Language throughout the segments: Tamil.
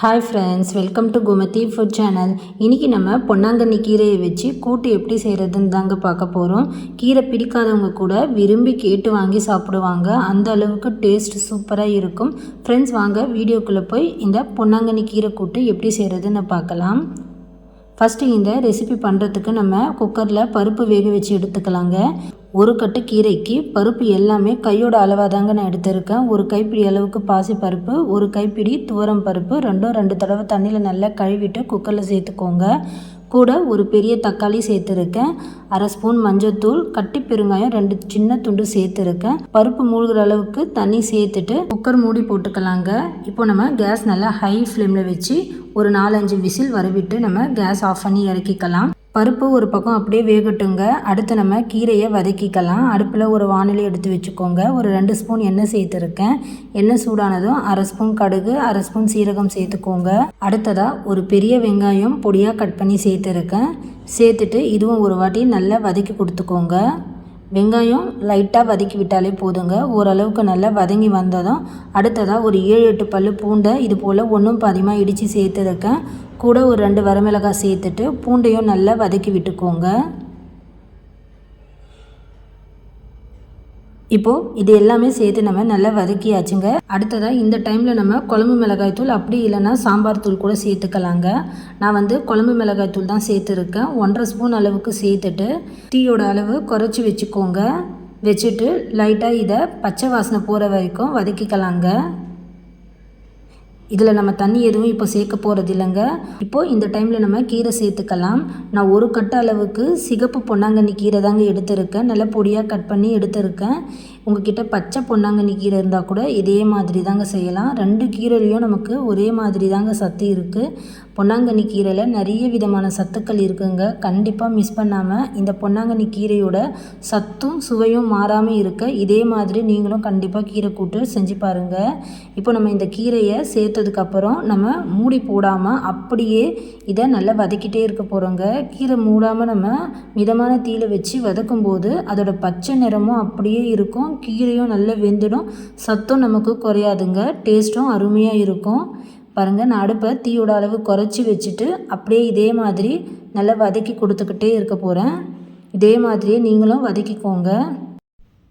Hi friends welcome to Kumathi food channel இன்றைக்கி நம்ம பொன்னாங்கண்ணி கீரையை வச்சு கூட்டு எப்படி செய்கிறதுன்னு தாங்க பார்க்க போகிறோம் கீரை பிடிக்காதவங்க கூட விரும்பி கேட்டு வாங்கி சாப்பிடுவாங்க. அந்த அளவுக்கு டேஸ்ட் சூப்பராக இருக்கும். ஃப்ரெண்ட்ஸ் வாங்க வீடியோக்குள்ளே போய் இந்த பொன்னாங்கண்ணி கீரை கூட்டு எப்படி செய்கிறதுன்னு பார்க்கலாம். ஃபஸ்ட்டு இந்த ரெசிபி பண்ணுறதுக்கு நம்ம குக்கரில் பருப்பு வேக வச்சு எடுத்துக்கலாங்க. ஒரு கட்டு கீரைக்கு பருப்பு எல்லாமே கையோட அளவாக தாங்க நான் எடுத்திருக்கேன். ஒரு கைப்பிடி அளவுக்கு பாசி பருப்பு ஒரு கைப்பிடி துவரம் பருப்பு ரெண்டும் ரெண்டு தடவை தண்ணியில் நல்லா கழுவிட்டு குக்கரில் சேர்த்துக்கோங்க. கூட ஒரு பெரிய தக்காளி சேர்த்துருக்கேன். அரை ஸ்பூன் மஞ்சத்தூள் கட்டி பெருங்காயம் ரெண்டு சின்ன துண்டு சேர்த்துருக்கேன். பருப்பு மூழ்கிற அளவுக்கு தண்ணி சேர்த்துட்டு குக்கர் மூடி போட்டுக்கலாங்க. இப்போ நம்ம கேஸ் நல்லா ஹை ஃப்ளேமில் வச்சு ஒரு நாலஞ்சு விசில் வரவிட்டு நம்ம கேஸ் ஆஃப் பண்ணி இறக்கிக்கலாம். பருப்பு ஒரு பக்கம் அப்படியே வேகட்டுங்க. அடுத்து நம்ம கீரையை வதக்கிக்கலாம். அடுப்பில் ஒரு வானிலை எடுத்து வச்சுக்கோங்க. ஒரு ரெண்டு ஸ்பூன் எண்ணெய் சேர்த்துருக்கேன். எண்ணெய் சூடானதும் அரை ஸ்பூன் கடுகு அரை ஸ்பூன் சீரகம் சேர்த்துக்கோங்க. அடுத்ததாக ஒரு பெரிய வெங்காயம் பொடியாக கட் பண்ணி சேர்த்துருக்கேன். சேர்த்துட்டு இதுவும் ஒரு வாட்டி நல்லா வதக்கி கொடுத்துக்கோங்க. வெங்காயம் லைட்டாக வதக்கி விட்டாலே போதுங்க. ஓரளவுக்கு நல்லா வதங்கி வந்ததும் அடுத்ததாக ஒரு ஏழு எட்டு பல் பூண்டை இது போல் ஒன்றும் பாதியமாக இடித்து சேர்த்துருக்கேன் கூட ஒரு ரெண்டு வரமிளகாய் சேர்த்துட்டு பூண்டையும் நல்லா வதக்கி விட்டுக்கோங்க. இப்போது இது எல்லாமே சேர்த்து நம்ம நல்லா வதக்கியாச்சுங்க. அடுத்ததாக இந்த டைமில் நம்ம குழம்பு மிளகாய் தூள் அப்படி இல்லைன்னா சாம்பார் தூள் கூட சேர்த்துக்கலாங்க. நான் வந்து குழம்பு மிளகாய் தூள் தான் சேர்த்துருக்கேன். ஒன்றரை ஸ்பூன் அளவுக்கு சேர்த்துட்டு டீயோட அளவு குறைச்சி வச்சுக்கோங்க. வச்சுட்டு லைட்டாக இதை பச்சை வாசனை போகிற வரைக்கும் வதக்கிக்கலாங்க. இதில் நம்ம தண்ணி எதுவும் இப்போ சேர்க்க போகிறது இல்லைங்க. இப்போது இந்த டைமில் நம்ம கீரை சேர்த்துக்கலாம். நான் ஒரு கட்ட அளவுக்கு சிகப்பு பொன்னாங்கண்ணி கீரை தாங்க எடுத்திருக்கேன். நல்லா பொடியாக கட் பண்ணி எடுத்திருக்கேன். உங்ககிட்ட பச்சை பொன்னாங்கண்ணி கீரை இருந்தால் கூட இதே மாதிரி தாங்க செய்யலாம். ரெண்டு கீரையிலையும் நமக்கு ஒரே மாதிரி தாங்க சத்து இருக்குது பொன்னாங்கண்ணி கீரையில் நிறைய விதமான சத்துக்கள் இருக்குங்க. கண்டிப்பாக மிஸ் பண்ணாமல் இந்த பொன்னாங்கண்ணி கீரையோட சத்தும் சுவையும் மாறாமல் இருக்க இதே மாதிரி நீங்களும் கண்டிப்பாக கீரை கூட்டு செஞ்சு பாருங்கள் இப்போ நம்ம இந்த கீரையை சேர்த்து சேர்த்ததுக்கப்புறம் நம்ம மூடி போடாமல் அப்படியே இதை நல்லா வதக்கிட்டே இருக்க போகிறோங்க கீரை மூடாமல் நம்ம மிதமான தீயில வச்சு வதக்கும் போது அதோட பச்சை நிறமும் அப்படியே இருக்கும். கீரையும் நல்லா வெந்துடும். சத்தும் நமக்கு குறையாதுங்க. டேஸ்ட்டும் அருமையாக இருக்கும். பாருங்கள் நான் அடுப்பை தீயோட அளவு குறைச்சி வச்சுட்டு அப்படியே இதே மாதிரி நல்லா வதக்கி கொடுத்துக்கிட்டே இருக்க போகிறேன் இதே மாதிரியே நீங்களும் வதக்கிக்கோங்க.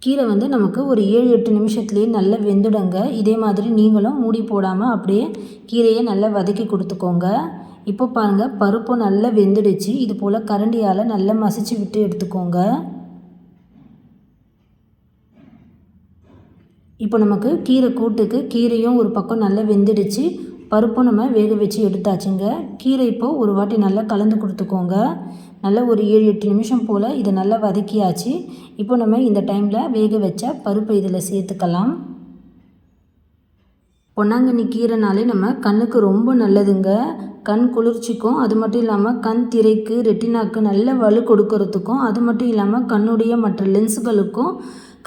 கீரை வந்து நமக்கு ஒரு ஏழு எட்டு நிமிஷத்துலேயே நல்லா வெந்துடுங்க. இதே மாதிரி நீங்களும் மூடி போடாமல் அப்படியே கீரையை நல்லா வதக்கி கொடுத்துக்கோங்க. இப்போ பாருங்கள் பருப்பும் நல்லா வெந்துடுச்சு. இது போல் கரண்டியால் நல்லா மசிச்சு விட்டு எடுத்துக்கோங்க. இப்போ நமக்கு கீரை கூட்டுக்கு கீரையும் ஒரு பக்கம் நல்லா வெந்துடுச்சு. பருப்பும் நம்ம வேக வச்சு எடுத்தாச்சுங்க. கீரை இப்போது ஒரு வாட்டி நல்லா கலந்து கொடுத்துக்கோங்க. நல்லா ஒரு ஏழு எட்டு நிமிஷம் போல் இதை நல்லா வதக்கியாச்சு. இப்போ நம்ம இந்த டைமில் வேக வச்ச பருப்பை இதில் சேர்த்துக்கலாம். பொன்னாங்கண்ணி கீரைனாலே நம்ம கண்ணுக்கு ரொம்ப நல்லதுங்க. கண் குளிர்ச்சிக்கும். அது மட்டும் இல்லாமல் கண் திரைக்கு ரெட்டினாக்கு நல்ல வலு கொடுக்கறதுக்கும் அது மட்டும் இல்லாமல் கண்ணுடைய மற்ற லென்ஸுகளுக்கும்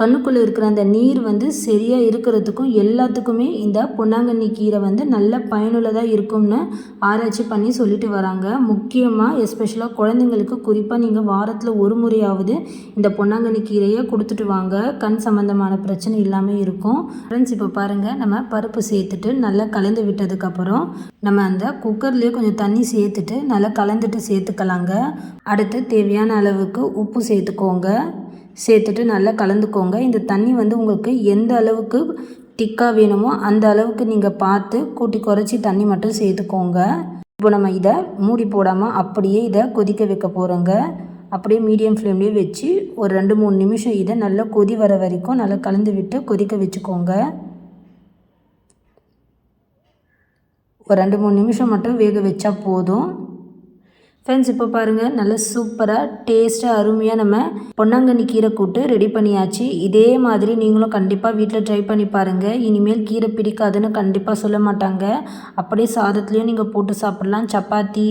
கண்ணுக்குள்ளே இருக்கிற அந்த நீர் வந்து சரியாக இருக்கிறதுக்கும் எல்லாத்துக்குமே இந்த பொன்னாங்கண்ணி கீரை வந்து நல்ல பயனுள்ளதாக இருக்கும்னு ஆராய்ச்சி பண்ணி சொல்லிட்டு வராங்க. முக்கியமாக எஸ்பெஷலாக குழந்தைங்களுக்கு குறிப்பாக நீங்கள் வாரத்தில் ஒரு முறையாவது இந்த பொன்னாங்கண்ணி கீரையை கொடுத்துட்டு வாங்க. கண் சம்மந்தமான பிரச்சனை இல்லாமல் இருக்கும். ஃப்ரெண்ட்ஸ் இப்போ பாருங்கள் நம்ம பருப்பு சேர்த்துட்டு நல்லா கலந்து விட்டதுக்கப்புறம் நம்ம அந்த குக்கர்லேயே கொஞ்சம் தண்ணி சேர்த்துட்டு நல்லா கலந்துட்டு சேர்த்துக்கலாங்க. அடுத்து தேவையான அளவுக்கு உப்பு சேர்த்துக்கோங்க. சேர்த்துட்டு நல்லா கலந்துக்கோங்க. இந்த தண்ணி வந்து உங்களுக்கு எந்த அளவுக்கு திக்காக வேணுமோ அந்த அளவுக்கு நீங்கள் பார்த்து கூட்டி குறைச்சி தண்ணி மட்டும் சேர்த்துக்கோங்க. இப்போ நம்ம இதை மூடி போடாமல் அப்படியே இதை கொதிக்க வைக்க போகிறோங்க அப்படியே மீடியம் ஃப்ளேம்லேயே வச்சு ஒரு ரெண்டு மூணு நிமிஷம் இதை நல்லா கொதி வர வரைக்கும் நல்லா கலந்து விட்டு கொதிக்க வச்சுக்கோங்க. ஒரு ரெண்டு மூணு நிமிஷம் மட்டும் வேக வச்சா போதும். ஃப்ரெண்ட்ஸ் இப்போ பாருங்கள் நல்ல சூப்பராக டேஸ்ட்டாக அருமையாக நம்ம பொன்னாங்கண்ணி கீரை கூட்டு ரெடி பண்ணியாச்சு. இதே மாதிரி நீங்களும் கண்டிப்பாக வீட்டில் ட்ரை பண்ணி பாருங்கள் இனிமேல் கீரை பிடிக்காதுன்னு கண்டிப்பாக சொல்ல மாட்டாங்க. அப்படியே சாதத்துலேயும் நீங்கள் போட்டு சாப்பிட்லாம். சப்பாத்தி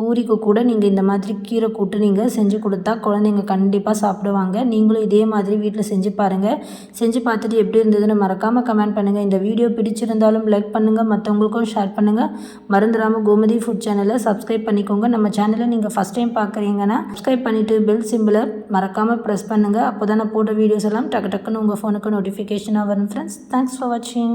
பூரிக்கு கூட நீங்கள் இந்த மாதிரி கீரை கூட்டு நீங்கள் செஞ்சு கொடுத்தா குழந்தைங்க கண்டிப்பாக சாப்பிடுவாங்க. நீங்களும் இதே மாதிரி வீட்டில் செஞ்சு பாருங்கள் செஞ்சு பார்த்துட்டு எப்படி இருந்ததுன்னு மறக்காமல் கமெண்ட் பண்ணுங்கள் இந்த வீடியோ பிடிச்சிருந்தாலும் லைக் பண்ணுங்கள் மற்றவங்களுக்கும் ஷேர் பண்ணுங்கள் மறந்துடாமல் கோமதி ஃபுட் சேனலை சப்ஸ்கிரைப் பண்ணிக்கோங்க. நம்ம சேனலை நீங்கள் ஃபஸ்ட் டைம் பார்க்குறீங்கன்னா சப்ஸ்கிரைப் பண்ணிவிட்டு பெல் சிம்பிளை மறக்காமல் ப்ரெஸ் பண்ணுங்கள் அப்போ தான் நான் போட்ட வீடியோஸ் எல்லாம் டக்கு டக்குன்னு உங்கள் ஃபோனுக்கு நோட்டிஃபிகேஷனாக வரும் ஃப்ரெண்ட்ஸ் தேங்க்ஸ் ஃபார் வாட்சிங்